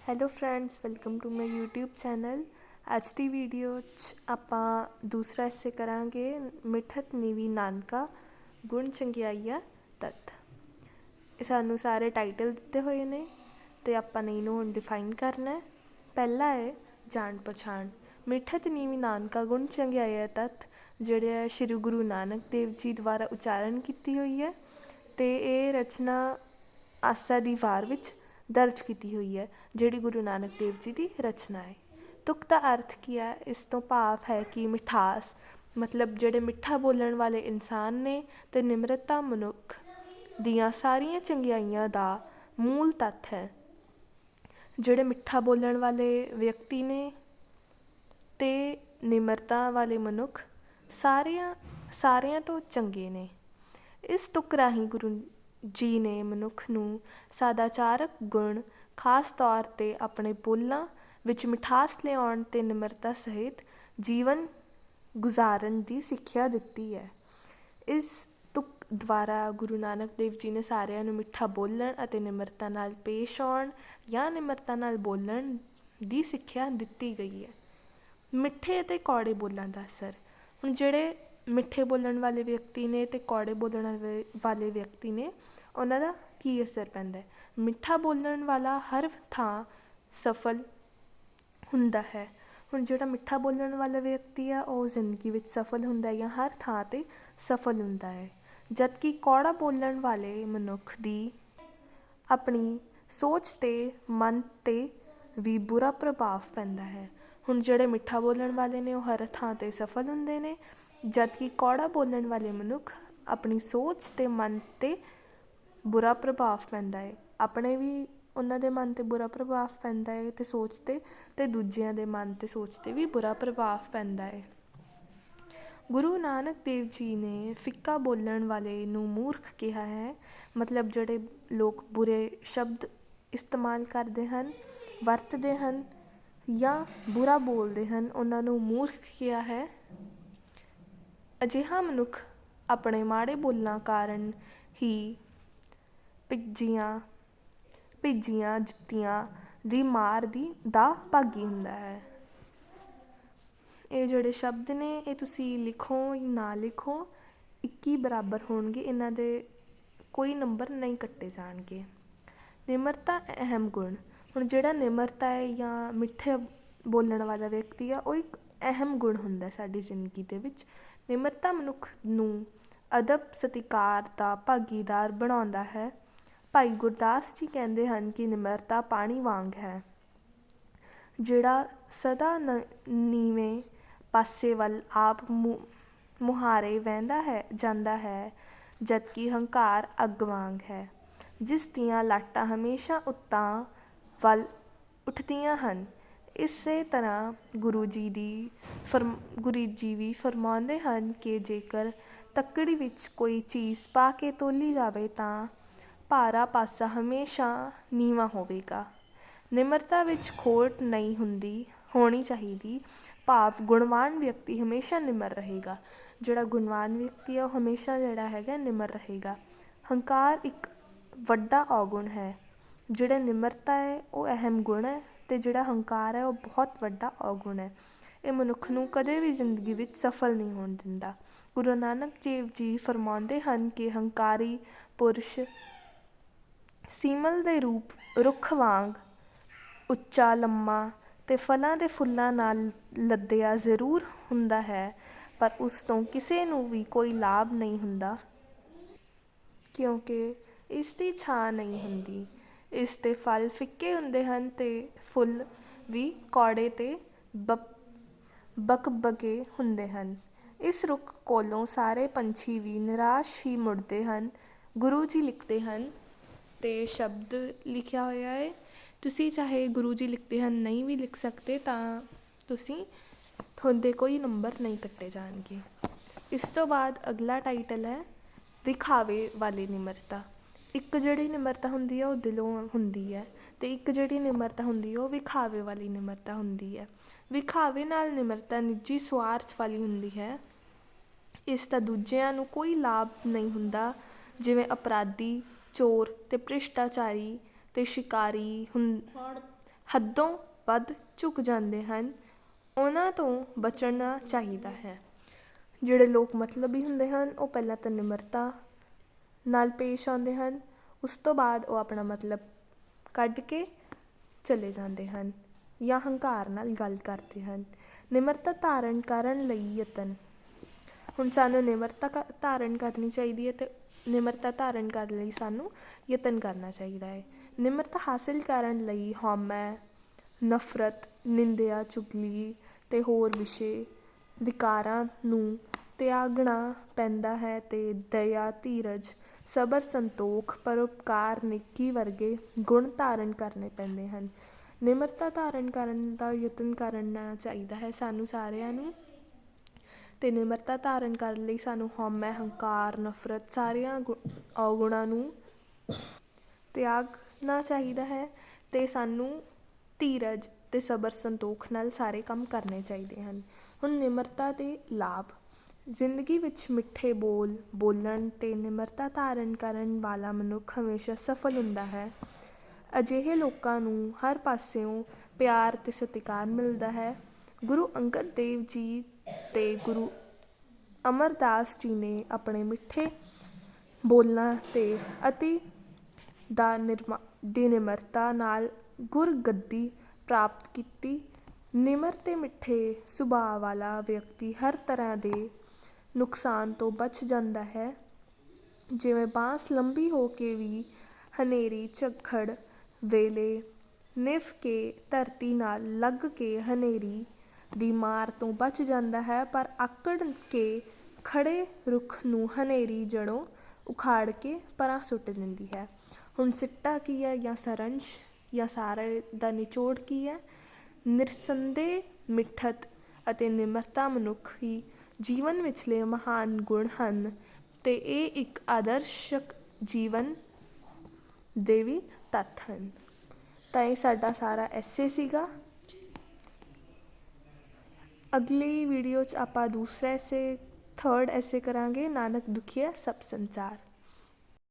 Hello friends welcome to my YouTube channel ਅੱਜ ਦੀ video 'ਚ ਆਪਾਂ ਦੂਸਰਾ ਐਸੇ ਕਰਾਂਗੇ ਮਿਠਤ ਨੀਵੀ ਨਾਨਕਾ ਗੁਣ ਚੰਗਿਆਈਆ ਤਤ ਇਹ ਸਾਨੂੰ ਸਾਰੇ ਟਾਈਟਲ ਦਿੱਤੇ ਹੋਏ ਨੇ ਤੇ ਆਪਾਂ ਨੇ ਇਹਨੂੰ ਹੁਣ ਡਿਫਾਈਨ ਕਰਨਾ ਹੈ ਪਹਿਲਾ ਹੈ ਜਾਣ ਪਛਾਣ ਮਿੱਠਤ ਨੀਵੀ ਨਾਨਕਾ ਗੁਣ ਚੰਗਿਆਈਆ ਤਤ ਜਿਹੜੇ ਹੈ ਸ਼੍ਰੀ ਗੁਰੂ ਨਾਨਕ ਦੇਵ ਜੀ ਦੁਆਰਾ ਉਚਾਰਨ ਕੀਤੀ ਹੋਈ ਹੈ ਤੇ ਇਹ ਰਚਨਾ ਆਸਾ ਦੀ ਵਾਰ ਵਿੱਚ ਦਰਜ ਕੀਤੀ ਹੋਈ ਹੈ, ਜਿਹੜੀ ਗੁਰੂ ਨਾਨਕ ਦੇਵ ਜੀ ਦੀ ਰਚਨਾ ਹੈ। ਤੁਕ ਦਾ ਅਰਥ ਕੀ ਹੈ? ਇਸ ਤੋਂ ਭਾਵ ਹੈ ਕਿ ਮਿਠਾਸ, ਮਤਲਬ ਜਿਹੜੇ ਮਿੱਠਾ ਬੋਲਣ ਵਾਲੇ ਇਨਸਾਨ ਨੇ ਤੇ ਨਿਮਰਤਾ ਮਨੁੱਖ ਦੀਆਂ ਸਾਰੀਆਂ ਚੰਗਿਆਈਆਂ ਦਾ ਮੂਲ ਤੱਤ ਹੈ। ਜਿਹੜੇ ਮਿੱਠਾ ਬੋਲਣ ਵਾਲੇ ਵਿਅਕਤੀ ਨੇ ਤੇ ਨਿਮਰਤਾ ਵਾਲੇ ਮਨੁੱਖ, ਸਾਰਿਆਂ ਸਾਰਿਆਂ ਤੋਂ ਚੰਗੇ ਨੇ। ਇਸ ਤੁਕ ਰਾਹੀਂ ਗੁਰੂ ਜੀ ਨੇ ਮਨੁੱਖ ਨੂੰ ਸਦਾਚਾਰਕ ਗੁਣ, ਖਾਸ ਤੌਰ ਤੇ ਆਪਣੇ ਬੋਲਾਂ ਵਿੱਚ ਮਿਠਾਸ ਲਿਆਉਣ ਅਤੇ ਨਿਮਰਤਾ ਸਹਿਤ ਜੀਵਨ ਗੁਜ਼ਾਰਨ ਦੀ ਸਿੱਖਿਆ ਦਿੱਤੀ ਹੈ। ਇਸ ਤੁਕ ਦੁਆਰਾ ਗੁਰੂ ਨਾਨਕ ਦੇਵ ਜੀ ਨੇ ਸਾਰਿਆਂ ਨੂੰ ਮਿੱਠਾ ਬੋਲਣ ਅਤੇ ਨਿਮਰਤਾ ਨਾਲ ਪੇਸ਼ ਆਉਣ ਜਾਂ ਨਿਮਰਤਾ ਨਾਲ ਬੋਲਣ ਦੀ ਸਿੱਖਿਆ ਦਿੱਤੀ ਗਈ ਹੈ। ਮਿੱਠੇ ਅਤੇ ਕੌੜੇ ਬੋਲਾਂ ਦਾ ਅਸਰ, ਹੁਣ ਜਿਹੜੇ ਮਿੱਠੇ ਬੋਲਣ ਵਾਲੇ ਵਿਅਕਤੀ ਨੇ ਅਤੇ ਕੌੜੇ ਬੋਲਣ ਵੇ ਵਾਲੇ ਵਿਅਕਤੀ ਨੇ, ਉਹਨਾਂ ਦਾ ਕੀ ਅਸਰ ਪੈਂਦਾ ਮਿੱਠਾ ਬੋਲਣ ਵਾਲਾ ਹਰ ਥਾਂ ਸਫਲ ਹੁੰਦਾ ਹੈ। ਹੁਣ ਜਿਹੜਾ ਮਿੱਠਾ ਬੋਲਣ ਵਾਲਾ ਵਿਅਕਤੀ ਆ, ਉਹ ਜ਼ਿੰਦਗੀ ਵਿੱਚ ਸਫਲ ਹੁੰਦਾ ਜਾਂ ਹਰ ਥਾਂ ਤੇ ਸਫਲ ਹੁੰਦਾ ਹੈ। ਜਦਕਿ ਕੌੜਾ ਬੋਲਣ ਵਾਲੇ ਮਨੁੱਖ ਦੀ ਆਪਣੀ ਸੋਚ ਤੇ ਮਨ ਤੇ ਵੀ ਬੁਰਾ ਪ੍ਰਭਾਵ ਪੈਂਦਾ ਹੈ। ਹੁਣ ਜਿਹੜੇ ਮਿੱਠਾ ਬੋਲਣ ਵਾਲੇ ਨੇ, ਉਹ ਹਰ ਥਾਂ ਤੇ ਸਫਲ ਹੁੰਦੇ ਨੇ। ਜਦਕਿ ਕੌੜਾ ਬੋਲਣ ਵਾਲੇ ਮਨੁੱਖ ਆਪਣੀ ਸੋਚ ਤੇ ਮਨ ਤੇ ਬੁਰਾ ਪ੍ਰਭਾਵ ਪੈਂਦਾ ਹੈ ਆਪਣੇ ਵੀ ਉਹਨਾਂ ਦੇ ਮਨ ਤੇ ਬੁਰਾ ਪ੍ਰਭਾਵ ਪੈਂਦਾ ਹੈ ਤੇ ਸੋਚ ਤੇ ਤੇ ਦੂਜਿਆਂ ਦੇ ਮਨ ਤੇ ਸੋਚ ਤੇ ਵੀ ਬੁਰਾ ਪ੍ਰਭਾਵ ਪੈਂਦਾ ਹੈ ਗੁਰੂ ਨਾਨਕ ਦੇਵ ਜੀ ਨੇ ਫਿੱਕਾ ਬੋਲਣ ਵਾਲੇ ਨੂੰ ਮੂਰਖ ਕਿਹਾ ਹੈ। ਮਤਲਬ ਜਿਹੜੇ ਲੋਕ ਬੁਰੇ ਸ਼ਬਦ ਇਸਤੇਮਾਲ ਕਰਦੇ ਹਨ, ਵਰਤਦੇ ਹਨ ਜਾਂ ਬੁਰਾ ਬੋਲਦੇ ਹਨ, ਉਹਨਾਂ ਨੂੰ ਮੂਰਖ ਕਿਹਾ ਹੈ। ਅਜਿਹਾ ਮਨੁੱਖ ਆਪਣੇ ਮਾੜੇ ਬੋਲਾਂ ਕਾਰਨ ਹੀ ਭਿੱਜੀਆਂ ਭਿੱਜੀਆਂ ਜੁੱਤੀਆਂ ਦੀ ਮਾਰ ਦੀ ਦਾ ਭਾਗੀ ਹੁੰਦਾ ਹੈ। ਇਹ ਜਿਹੜੇ ਸ਼ਬਦ ਨੇ, ਇਹ ਤੁਸੀਂ ਲਿਖੋ ਜਾਂ ਨਾ ਲਿਖੋ 21 ਬਰਾਬਰ ਹੋਣਗੇ, ਇਹਨਾਂ ਦੇ ਕੋਈ ਨੰਬਰ ਨਹੀਂ ਕੱਟੇ ਜਾਣਗੇ। ਨਿਮਰਤਾ ਅਹਿਮ ਗੁਣ। ਹੁਣ ਜਿਹੜਾ ਨਿਮਰਤਾ ਹੈ ਜਾਂ ਮਿੱਠੇ ਬੋਲਣ ਵਾਲਾ ਵਿਅਕਤੀ ਆ, ਉਹ ਇੱਕ ਅਹਿਮ ਗੁਣ ਹੁੰਦਾ ਸਾਡੀ ਜ਼ਿੰਦਗੀ ਦੇ ਵਿੱਚ। ਨਿਮਰਤਾ ਮਨੁੱਖ ਨੂੰ ਅਦਬ ਸਤਿਕਾਰ ਦਾ ਭਾਗੀਦਾਰ ਬਣਾਉਂਦਾ ਹੈ। ਭਾਈ ਗੁਰਦਾਸ ਜੀ ਕਹਿੰਦੇ ਹਨ ਕਿ ਨਿਮਰਤਾ ਪਾਣੀ ਵਾਂਗ ਹੈ। ਜਿਹੜਾ ਸਦਾ ਨ- ਨੀਵੇਂ ਪਾਸੇ ਵੱਲ ਆਪ ਮੁਹਾਰੇ ਵਹਿੰਦਾ ਹੈ, ਜਾਂਦਾ ਹੈ, ਜਦਕਿ ਹੰਕਾਰ ਅੱਗ ਵਾਂਗ ਹੈ। ਜਿਸ ਦੀਆਂ ਲਾਟਾਂ ਹਮੇਸ਼ਾ ਉੱਤਾਂ ਵੱਲ ਉੱਠਦੀਆਂ ਹਨ। ਇਸੇ ਤਰ੍ਹਾਂ ਗੁਰੂ ਜੀ ਦੀ ਫਰਮ, ਗੁਰੂ ਜੀ ਵੀ ਫਰਮਾਉਂਦੇ ਹਨ ਕਿ ਜੇਕਰ ਤੱਕੜੀ ਵਿੱਚ ਕੋਈ ਚੀਜ਼ ਪਾ ਕੇ ਤੋਲੀ ਜਾਵੇ ਤਾਂ ਭਾਰਾ ਪਾਸਾ ਹਮੇਸ਼ਾ ਨੀਵਾਂ ਹੋਵੇਗਾ। ਨਿਮਰਤਾ ਵਿੱਚ ਖੋਟ ਨਹੀਂ ਹੁੰਦੀ, ਹੋਣੀ ਚਾਹੀਦੀ। ਭਾਵ ਗੁਣਵਾਨ ਵਿਅਕਤੀ ਹਮੇਸ਼ਾ ਨਿਮਰ ਰਹੇਗਾ। ਜਿਹੜਾ ਗੁਣਵਾਨ ਵਿਅਕਤੀ ਹੈ ਉਹ ਹਮੇਸ਼ਾ ਜਿਹੜਾ ਹੈਗਾ ਨਿਮਰ ਰਹੇਗਾ। ਹੰਕਾਰ ਇੱਕ ਵੱਡਾ ਔਗੁਣ ਹੈ। ਜਿਹੜਾ ਨਿਮਰਤਾ ਹੈ, ਉਹ ਅਹਿਮ ਗੁਣ ਹੈ ਅਤੇ ਜਿਹੜਾ ਹੰਕਾਰ ਹੈ, ਉਹ ਬਹੁਤ ਵੱਡਾ ਔਗੁਣ ਹੈ। ਇਹ ਮਨੁੱਖ ਨੂੰ ਕਦੇ ਵੀ ਜ਼ਿੰਦਗੀ ਵਿੱਚ ਸਫਲ ਨਹੀਂ ਹੋਣ ਦਿੰਦਾ। ਗੁਰੂ ਨਾਨਕ ਦੇਵ ਜੀ ਫਰਮਾਉਂਦੇ ਹਨ ਕਿ ਹੰਕਾਰੀ ਪੁਰਸ਼ ਸੀਮਲ ਦੇ ਰੂਪ ਰੁੱਖ ਵਾਂਗ ਉੱਚਾ, ਲੰਮਾ ਤੇ ਫਲਾਂ ਦੇ ਫੁੱਲਾਂ ਨਾਲ ਲੱਦਿਆ ਜ਼ਰੂਰ ਹੁੰਦਾ ਹੈ, ਪਰ ਉਸ ਤੋਂ ਕਿਸੇ ਨੂੰ ਵੀ ਕੋਈ ਲਾਭ ਨਹੀਂ ਹੁੰਦਾ, ਕਿਉਂਕਿ ਇਸ ਦੀ ਛਾਂ ਨਹੀਂ ਹੁੰਦੀ। ਇਸ ਦੇ ਫਲ ਫਿੱਕੇ ਹੁੰਦੇ ਹਨ ਅਤੇ ਫੁੱਲ ਵੀ ਕੌੜੇ ਤੇ ਬਕ ਬਕਬਕੇ ਹੁੰਦੇ ਹਨ। ਇਸ ਰੁੱਖ ਕੋਲੋਂ ਸਾਰੇ ਪੰਛੀ ਵੀ ਨਿਰਾਸ਼ ਹੀ ਮੁੜਦੇ ਹਨ। ਗੁਰੂ ਜੀ ਲਿਖਦੇ ਹਨ ਅਤੇ ਸ਼ਬਦ ਲਿਖਿਆ ਹੋਇਆ ਹੈ ਤੁਸੀਂ ਚਾਹੇ ਗੁਰੂ ਜੀ ਲਿਖਦੇ ਹਨ, ਨਹੀਂ ਵੀ ਲਿਖ ਸਕਦੇ, ਤਾਂ ਤੁਸੀਂ ਤੁਹਾਡੇ ਕੋਈ ਨੰਬਰ ਨਹੀਂ ਕੱਟੇ ਜਾਣਗੇ। ਇਸ ਤੋਂ ਬਾਅਦ ਅਗਲਾ ਟਾਈਟਲ ਹੈ, ਦਿਖਾਵੇ ਵਾਲੀ ਨਿਮਰਤਾ। ਇੱਕ ਜਿਹੜੀ ਨਿਮਰਤਾ ਹੁੰਦੀ ਹੈ ਉਹ ਦਿਲੋਂ ਹੁੰਦੀ ਹੈ ਅਤੇ ਇੱਕ ਜਿਹੜੀ ਨਿਮਰਤਾ ਹੁੰਦੀ ਹੈ ਉਹ ਵਿਖਾਵੇ ਵਾਲੀ ਨਿਮਰਤਾ ਹੁੰਦੀ ਹੈ ਵਿਖਾਵੇ ਨਾਲ ਨਿਮਰਤਾ ਨਿੱਜੀ ਸਵਾਰਥ ਵਾਲੀ ਹੁੰਦੀ ਹੈ। ਇਸ ਦਾ ਦੂਜਿਆਂ ਨੂੰ ਕੋਈ ਲਾਭ ਨਹੀਂ ਹੁੰਦਾ। ਜਿਵੇਂ ਅਪਰਾਧੀ, ਚੋਰ ਅਤੇ ਭ੍ਰਿਸ਼ਟਾਚਾਰੀ ਅਤੇ ਸ਼ਿਕਾਰੀ ਹੁੰ, ਹੱਦੋਂ ਵੱਧ ਝੁਕ ਜਾਂਦੇ ਹਨ। ਉਹਨਾਂ ਤੋਂ ਬਚਣਾ ਚਾਹੀਦਾ ਹੈ। ਜਿਹੜੇ ਲੋਕ ਮਤਲਬੀ ਹੁੰਦੇ ਹਨ, ਉਹ ਪਹਿਲਾਂ ਤਾਂ ਨਿਮਰਤਾ ਨਾਲ ਪੇਸ਼ ਆਉਂਦੇ ਹਨ। ਉਸ ਤੋਂ ਬਾਅਦ ਉਹ ਆਪਣਾ ਮਤਲਬ ਕੱਢ ਕੇ ਚਲੇ ਜਾਂਦੇ ਹਨ ਜਾਂ ਹੰਕਾਰ ਨਾਲ ਗੱਲ ਕਰਦੇ ਹਨ। ਨਿਮਰਤਾ ਧਾਰਨ ਕਰਨ ਲਈ ਯਤਨ। ਹੁਣ ਸਾਨੂੰ ਨਿਮਰਤਾ ਕ- ਧਾਰਨ ਕਰਨੀ ਚਾਹੀਦੀ ਹੈ ਤੇ ਨਿਮਰਤਾ ਧਾਰਨ ਕਰਨ ਲਈ ਸਾਨੂੰ ਯਤਨ ਕਰਨਾ ਚਾਹੀਦਾ ਹੈ। ਨਿਮਰਤਾ ਹਾਸਿਲ ਕਰਨ ਲਈ ਹਉਮੈ, ਨਫ਼ਰਤ, ਨਿੰਦਿਆ, ਚੁਗਲੀ ਤੇ ਹੋਰ ਵਿਸ਼ੇ, ਵਿਕਾਰਾਂ ਨੂੰ ਤਿਆਗਣਾ ਪੈਂਦਾ ਹੈ ਅਤੇ ਦਇਆ ਧੀਰਜ, ਸਬਰ ਸੰਤੋਖ, ਪਰਉਪਕਾਰ ਨਿੱਕੀ ਵਰਗੇ ਗੁਣ ਧਾਰਨ ਕਰਨੇ ਪੈਂਦੇ ਹਨ। ਨਿਮਰਤਾ ਧਾਰਨ ਕਰਨ ਦਾ ਯਤਨ ਕਰਨਾ ਚਾਹੀਦਾ ਹੈ ਸਾਨੂੰ ਸਾਰਿਆਂ ਨੂੰ। ਅਤੇ ਨਿਮਰਤਾ ਧਾਰਨ ਕਰਨ ਲਈ ਸਾਨੂੰ ਹਉਮੈ, ਹੰਕਾਰ, ਨਫ਼ਰਤ ਸਾਰਿਆਂ ਗੁ- ਔਗੁਣਾਂ ਨੂੰ ਤਿਆਗਣਾ ਚਾਹੀਦਾ ਹੈ ਅਤੇ ਸਾਨੂੰ ਧੀਰਜ ਅਤੇ ਸਬਰ ਸੰਤੋਖ ਨਾਲ ਸਾਰੇ ਕੰਮ ਕਰਨੇ ਚਾਹੀਦੇ ਹਨ। ਹੁਣ ਨਿਮਰਤਾ ਦੇ ਲਾਭ ਜ਼ਿੰਦਗੀ ਵਿੱਚ ਮਿੱਠੇ ਬੋਲ, ਬੋਲਣ ਅਤੇ ਨਿਮਰਤਾ ਧਾਰਨ ਕਰਨ ਵਾਲਾ ਮਨੁੱਖ ਹਮੇਸ਼ਾ ਸਫਲ ਹੁੰਦਾ ਹੈ। ਅਜਿਹੇ ਲੋਕਾਂ ਨੂੰ ਹਰ ਪਾਸਿਓਂ ਪਿਆਰ ਅਤੇ ਸਤਿਕਾਰ ਮਿਲਦਾ ਹੈ। ਗੁਰੂ ਅੰਗਦ ਦੇਵ ਜੀ ਅਤੇ ਗੁਰੂ ਅਮਰਦਾਸ ਜੀ ਨੇ ਆਪਣੇ ਮਿੱਠੇ ਬੋਲਾਂ ਅਤੇ ਅਤੀ ਦਾ ਨਿਰਮਾ, ਦੀ ਨਿਮਰਤਾ ਨਾਲ ਗੁਰਗੱਦੀ ਪ੍ਰਾਪਤ ਕੀਤੀ। ਨਿਮਰ ਤੇ ਮਿੱਠੇ ਸੁਭਾਅ ਵਾਲਾ ਵਿਅਕਤੀ ਹਰ ਤਰ੍ਹਾਂ ਦੇ ਨੁਕਸਾਨ ਤੋਂ ਬਚ ਜਾਂਦਾ ਹੈ। ਜਿਵੇਂ ਬਾਂਸ ਲੰਬੀ ਹੋ ਕੇ ਵੀ ਹਨੇਰੀ, ਝੱਖੜ, ਵੇਲੇ ਨਿਫ ਕੇ ਧਰਤੀ ਨਾਲ ਲੱਗ ਕੇ ਹਨੇਰੀ ਦੀ ਮਾਰ ਤੋਂ ਬਚ ਜਾਂਦਾ ਹੈ, ਪਰ ਆਕੜ ਕੇ ਖੜੇ ਰੁੱਖ ਨੂੰ ਹਨੇਰੀ ਜੜੋਂ ਉਖਾੜ ਕੇ ਪਰਾਂ ਸੁੱਟ ਦਿੰਦੀ ਹੈ। ਹੁਣ ਸਿੱਟਾ ਕੀ ਹੈ ਜਾਂ ਸਰੰਸ਼ ਜਾਂ ਸਾਰੇ ਦਾ ਨਿਚੋੜ ਕੀ ਹੈ? ਨਿਰਸੰਦੇ ਮਿੱਠਤ ਅਤੇ ਨਿਮਰਤਾ ਮਨੁੱਖ ਹੀ ਜੀਵਨ ਵਿਚਲੇ ਮਹਾਨ ਗੁਣ ਹਨ। ਅਤੇ ਇਹ ਇੱਕ ਆਦਰਸ਼ਕ ਜੀਵਨ ਦੇ ਵੀ ਤੱਥ ਹਨ। ਤਾਂ ਇਹ ਸਾਡਾ ਸਾਰਾ ਐਸੇ ਸੀਗਾ। ਅਗਲੀ ਵੀਡੀਓ 'ਚ ਆਪਾਂ ਦੂਸਰਾ ਐਸੇ ਥਰਡ ਐਸੇ ਕਰਾਂਗੇ। ਨਾਨਕ ਦੁਖੀਆ ਸਭ ਸੰਸਾਰ।